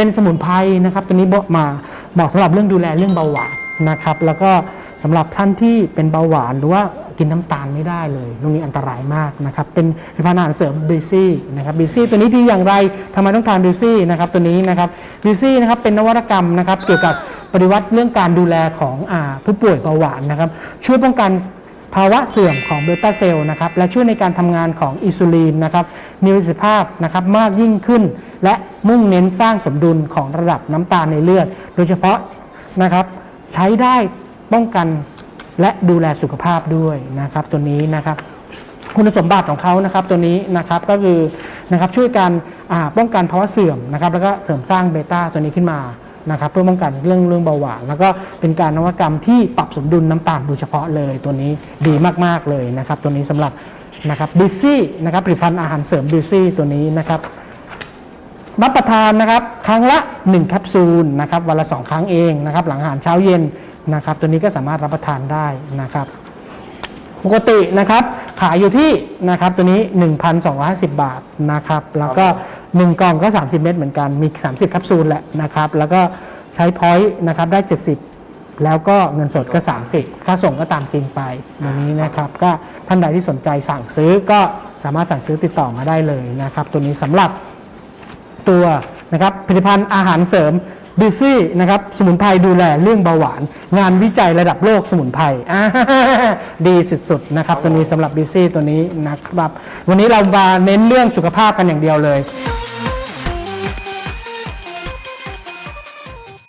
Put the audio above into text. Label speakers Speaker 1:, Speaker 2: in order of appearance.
Speaker 1: เป็นสมุนไพรนะครับตัวนี้มาะมาเหมาะสำหรับเรื่องดูแลเรื่องเบาหวานนะครับ แล้วก็สำหรับท่านที่เป็นเบาหวานหรือว่ากินน้ำตาลไม่ได้เลยตรงนี้อันตรายมากนะครับ เป็นผลิตภัณฑ์อาหารเสริมบิซี่นะครับบิซี่ตัวนี้ดีอย่างไรทำไมต้องทานบิซี่นะครับตัวนี้นะครับบิซี่นะครับเป็นนวัตกรรมนะครับเกี่ยวกับปฏิวัติเรื่องการดูแลของอผู้ป่วยเบาหวานนะครับ ช่วยป้องกัน ภาวะเสื่อมของเบต้าเซลล์นะครับและช่วยในการทำงานของอินซูลินนะครับมีประสิทธิภาพนะครับมากยิ่งขึ้น และมุ่งเน้นสร้างสมดุลของระดับน้ำตาลในเลือด โดยเฉพาะนะครับใช้ได้ป้องกันและดูแลสุขภาพด้วยนะครับตัวนี้นะครับคุณสมบัติของเขานะครับตัวนี้นะครับก็คือนะครับช่วยการป้องกันภาวะเสื่อมนะครับแล้วก็เสริมสร้างเบต้าตัวนี้ขึ้นมา นะครับเพื่อป้องกันเรื่องเรื่องเบาหวานแล้วก็เป็นการนวัตกรรมที่ปรับสมดุลน้ำตาลโดยเฉพาะเลยตัวนี้ดีมากๆเลยนะครับ ตัวนี้สำหรับนะครับบิซี่นะครับผลิตภัณฑ์อาหารเสริมบิซี่ตัวนี้นะครับรับประทานนะครับครั้งละ 1 แคปซูลนะครับวันละ 2 ครั้งเองนะครับหลังอาหารเช้าเย็นนะครับ ตัวนี้ก็สามารถรับประทานได้นะครับ ปกตินะครับขายอยู่ที่นะครับตัวนี้ 1,250 บาทนะครับ แล้วก็ 1กล่องก็ 30 เม็ดเหมือนกันมี 30แคปซูลแหละนะครับแล้วก็ใช้พอยต์นะครับได้ 70 แล้วก็เงินสดก็ 30 ค่าส่งก็ตามจริงไปอย่างนี้นะครับ ก็ท่านใดที่สนใจสั่งซื้อก็สามารถสั่งซื้อติดต่อมาได้เลยนะครับ ตัวนี้สำหรับตัวนะครับผลิตภัณฑ์อาหารเสริมบิซี่นะครับสมุนไพรดูแลเรื่องเบาหวาน งานวิจัยระดับโลกสมุนไพรดีสุดๆนะครับ ตัวนี้สำหรับบิซี่ตัวนี้นะครับ วันนี้เรามาเน้นเรื่องสุขภาพกันอย่างเดียวเลย